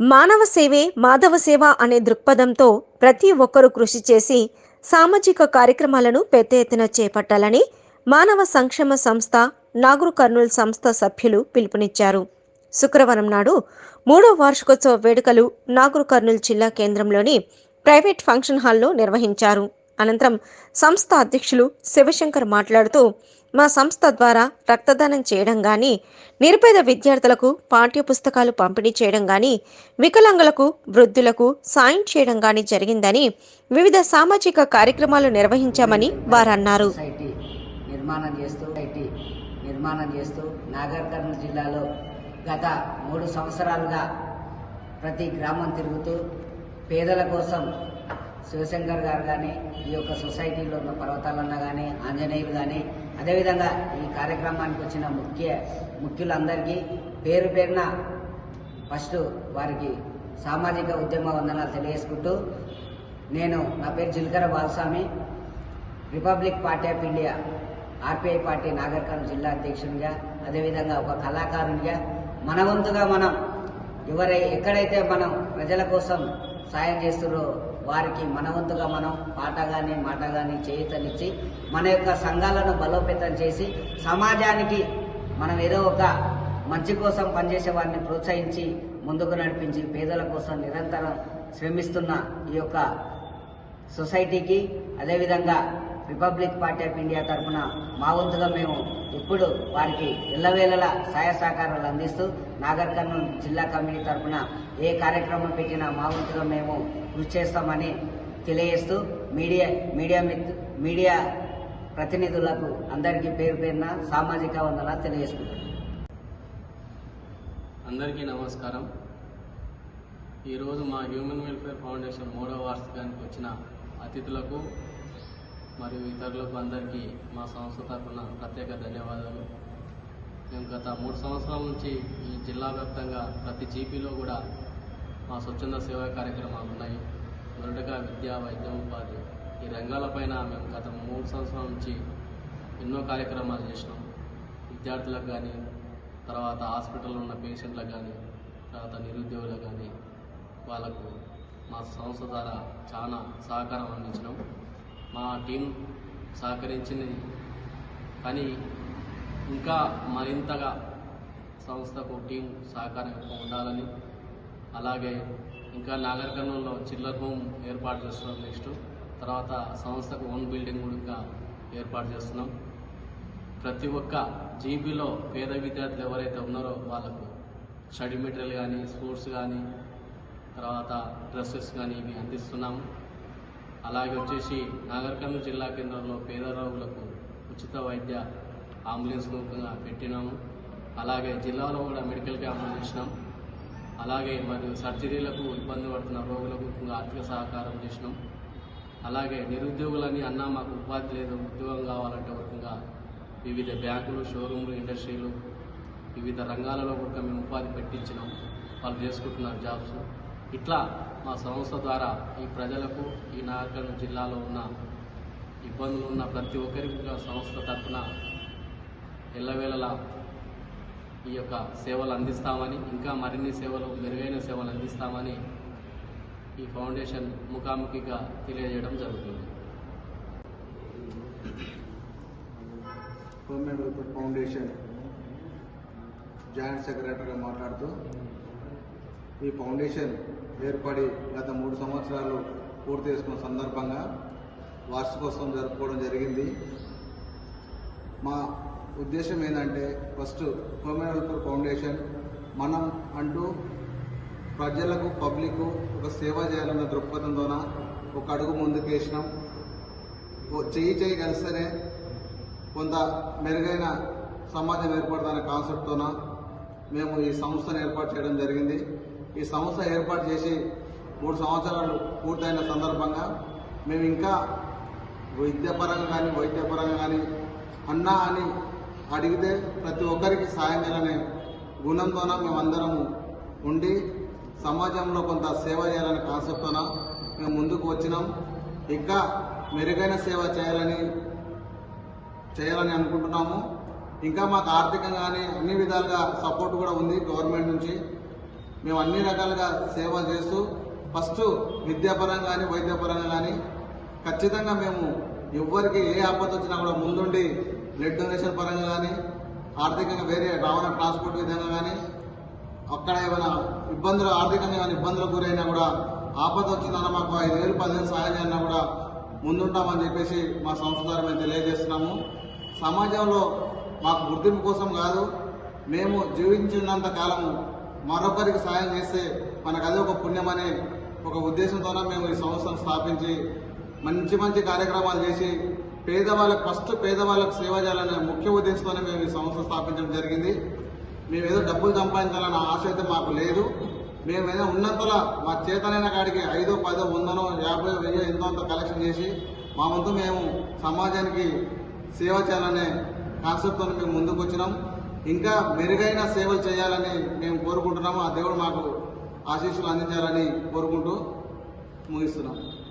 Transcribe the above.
మానవ సేవే మాధవ సేవ అనే దృక్పథంతో ప్రతి ఒక్కరూ కృషి చేసి సామాజిక కార్యక్రమాలను పెద్ద ఎత్తున చేపట్టాలని మానవ సంక్షేమ సంస్థ నాగరు కర్నూలు సంస్థ సభ్యులు పిలుపునిచ్చారు. శుక్రవారం నాడు మూడో వార్షికోత్సవ వేడుకలు నాగరు కర్నూలు జిల్లా కేంద్రంలోని ప్రైవేట్ ఫంక్షన్ హాల్లో నిర్వహించారు. అనంతరం సంస్థ అధ్యక్షులు శివశంకర్ మాట్లాడుతూ మా సంస్థ ద్వారా రక్తదానం చేయడం కానీ నిరుపేద విద్యార్థులకు పాఠ్య పుస్తకాలు పంపిణీ చేయడం కానీ వికలాంగులకు వృద్ధులకు సాయం చేయడం కానీ జరిగిందని వివిధ సామాజిక కార్యక్రమాలు నిర్వహించామని వారన్నారు. అన్నారు నిర్మాణం చేస్తూ నిర్మాణం చేస్తూ నాగర్ కర్నూలు జిల్లాలో గత మూడు సంవత్సరాలుగా ప్రతి గ్రామం తిరుగుతూ పేదల కోసం శివశంకర్ గారు కానీ ఈ యొక్క సొసైటీలో ఉన్న పర్వతాలన్న కానీ ఆంజనేయులు కానీ అదేవిధంగా ఈ కార్యక్రమానికి వచ్చిన ముఖ్య ముఖ్యులందరికీ పేరు పేరున ఫస్ట్ వారికి సామాజిక ఉద్యమ వందనాలు తెలియజేసుకుంటూ నేను నా పేరు Jilkara Balaswamy republic party of India RPI party Nagarkurnool జిల్లా అధ్యక్షునిగా అదేవిధంగా ఒక కళాకారునిగా మన వంతుగా మనం ఎవరై ఎక్కడైతే మనం ప్రజల కోసం సాయం చేస్తున్నారో వారికి మనవంతుగా మనం పాట కానీ మాట కానీ చేతనిచ్చి మన యొక్క సంఘాలను బలోపేతం చేసి సమాజానికి మనం ఏదో ఒక మంచి కోసం పనిచేసే వారిని ప్రోత్సహించి ముందుకు నడిపించి పేదల కోసం నిరంతరం శ్రమిస్తున్న ఈ యొక్క సొసైటీకి అదేవిధంగా రిపబ్లిక్ పార్టీ ఆఫ్ ఇండియా తరఫున మా వంతుగా మేము ఇప్పుడు వారికి ఎల్లవేళలా సహాయ సహకారాలు అందిస్తూ నాగర్ కర్నూలు జిల్లా కమిటీ తరఫున ఏ కార్యక్రమం పెట్టినా మా వంతుగా మేము కృషి చేస్తామని తెలియజేస్తూ మీడియా మీడియా మిత్ మీడియా ప్రతినిధులకు అందరికీ పేరు పేరున సామాజిక వందన తెలియజేసుకుంటున్నాను. అందరికీ నమస్కారం. ఈరోజు మా హ్యూమన్ వెల్ఫేర్ ఫౌండేషన్ మూడవ వార్షికానికి వచ్చిన అతిథులకు మరియు ఇతరులకు అందరికీ మా సంస్థ తరఫున ప్రత్యేక ధన్యవాదాలు. మేము గత మూడు సంవత్సరాల నుంచి ఈ జిల్లా వ్యాప్తంగా ప్రతి జీపీలో కూడా మా స్వచ్ఛంద సేవా కార్యక్రమాలు ఉన్నాయి. మొదటగా విద్య వైద్యం ఉపాధి. ఈ రంగాలపైన మేము గత మూడు సంవత్సరాల నుంచి ఎన్నో కార్యక్రమాలు చేసినాం. విద్యార్థులకు కానీ తర్వాత హాస్పిటల్లో ఉన్న పేషెంట్లకు కానీ తర్వాత నిరుద్యోగులకు కానీ వాళ్ళకు మా సంస్థ ద్వారా చాలా సహకారం అందించినాం. మా టీం సహకరించింది. కానీ ఇంకా మరింతగా సంస్థకు టీం సహకారం ఉండాలని అలాగే ఇంకా నాగర్ కర్నూలులో చిల్లర్ హోమ్ ఏర్పాటు చేస్తున్నాం నెక్స్ట్. తర్వాత సంస్థకు ఓన్ బిల్డింగ్ కూడా ఇంకా ఏర్పాటు చేస్తున్నాం. ప్రతి ఒక్క జీబీలో పేద విద్యార్థులు ఎవరైతే ఉన్నారో వాళ్ళకు స్టడీ మెటీరియల్ కానీ స్పోర్ట్స్ కానీ తర్వాత డ్రెస్సెస్ కానీ ఇవి అందిస్తున్నాము. అలాగే వచ్చేసి నాగర్ జిల్లా కేంద్రంలో పేద రోగులకు ఉచిత వైద్య అంబులెన్స్ రూపంగా పెట్టినాము. అలాగే జిల్లాలో కూడా మెడికల్ క్యాంపులు చేసినాం. అలాగే మరియు సర్జరీలకు ఇబ్బంది పడుతున్న రోగులకు ఆర్థిక సహకారం చేసినాం. అలాగే నిరుద్యోగులని అన్నా మాకు ఉపాధి లేదు ఉద్యోగం కావాలంటే వర్గంగా వివిధ బ్యాంకులు షోరూమ్లు ఇండస్ట్రీలు వివిధ రంగాలలో కూడా మేము ఉపాధి పెట్టించినాం. వాళ్ళు చేసుకుంటున్నారు జాబ్స్. ఇట్లా మా సంస్థ ద్వారా ఈ ప్రజలకు ఈ నాగర్కర్నూలు జిల్లాలో ఉన్న ఇబ్బందులు ఉన్న ప్రతి ఒక్కరికి కూడా సంస్థ తరఫున ఎల్లవేళలా ఈ యొక్క సేవలు అందిస్తామని ఇంకా మరిన్ని సేవలు మెరుగైన సేవలు అందిస్తామని ఈ ఫౌండేషన్ ముఖాముఖిగా తెలియజేయడం జరుగుతుంది. గవర్నమెంట్ ఫౌండేషన్ జాయింట్ సెక్రటరీగా మాట్లాడుతూ ఈ ఫౌండేషన్ ఏర్పడి గత మూడు సంవత్సరాలు పూర్తి చేసుకున్న సందర్భంగా వార్షికోత్సవం జరుపుకోవడం జరిగింది. మా ఉద్దేశం ఏంటంటే ఫస్ట్ హ్యూమన్ వెల్ఫేర్ ఫౌండేషన్ మనం అంటూ ప్రజలకు పబ్లిక్ ఒక సేవ చేయాలన్న దృక్పథంతోన ఒక అడుగు ముందుకేసినాం. ఓ చేయి కలిస్తేనే కొంత మెరుగైన సమాజం ఏర్పడదనే కాన్సెప్ట్తోన మేము ఈ సంస్థను ఏర్పాటు చేయడం జరిగింది. ఈ సంస్థ ఏర్పాటు చేసి మూడు సంవత్సరాలు పూర్తయిన సందర్భంగా మేము ఇంకా విద్యాపరంగా కానీ వైద్యపరంగా కానీ అన్నా అని అడిగితే ప్రతి ఒక్కరికి సాయం చేయాలనే గుణంతోన మేమందరము ఉండి సమాజంలో కొంత సేవ చేయాలనే కాన్సెప్ట్తోన మేము ముందుకు వచ్చినాం. ఇంకా మెరుగైన సేవ చేయాలని చేయాలని అనుకుంటున్నాము. ఇంకా మాకు ఆర్థికంగా అన్ని విధాలుగా సపోర్ట్ కూడా ఉంది గవర్నమెంట్ నుంచి. మేము అన్ని రకాలుగా సేవ చేస్తూ ఫస్ట్ విద్యాపరంగా కానీ వైద్యపరంగా కానీ ఖచ్చితంగా మేము ఎవ్వరికి ఏ ఆపద వచ్చినా కూడా ముందుండి బ్లడ్ డొనేషన్ పరంగా కానీ ఆర్థికంగా వేరే రవాణా ట్రాన్స్పోర్ట్ విధంగా కానీ అక్కడ ఏమైనా ఇబ్బందులు ఆర్థికంగా ఏమైనా ఇబ్బందులకు గురైనా కూడా ఆపద వచ్చిందన్న మాకు ఐదు వేలు పదివేలు సహాయం చేయాలన్నా కూడా ముందుంటామని చెప్పేసి మా సంస్థ ద్వారా మేము తెలియజేస్తున్నాము. సమాజంలో మాకు గుర్తింపు కోసం కాదు మేము జీవించినంత కాలము మరొకరికి సాయం చేస్తే మనకు అదే ఒక పుణ్యమనే ఒక ఉద్దేశంతోనే మేము ఈ సంస్థను స్థాపించి మంచి మంచి కార్యక్రమాలు చేసి పేదవాళ్ళకి ఫస్ట్ పేదవాళ్ళకు సేవ చేయాలనే ముఖ్య ఉద్దేశంతోనే మేము ఈ సంస్థ స్థాపించడం జరిగింది. మేము ఏదో డబ్బులు సంపాదించాలన్న ఆశ అయితే మాకు లేదు. మేము ఏదో మా చేతనైన కాడికి ఐదో పదో వందనో యాభై వెయ్యో ఎంతో అంత కలెక్షన్ చేసి మా వంతు మేము సమాజానికి సేవ చేయాలనే కాన్సెప్ట్తో మేము ముందుకు వచ్చినాం ఇంకా మెరుగైన సేవలు చేయాలని మేము కోరుకుంటున్నాము. ఆ దేవుడు మాకు ఆశీస్సులు అందించాలని కోరుకుంటూ ముగిస్తున్నాం.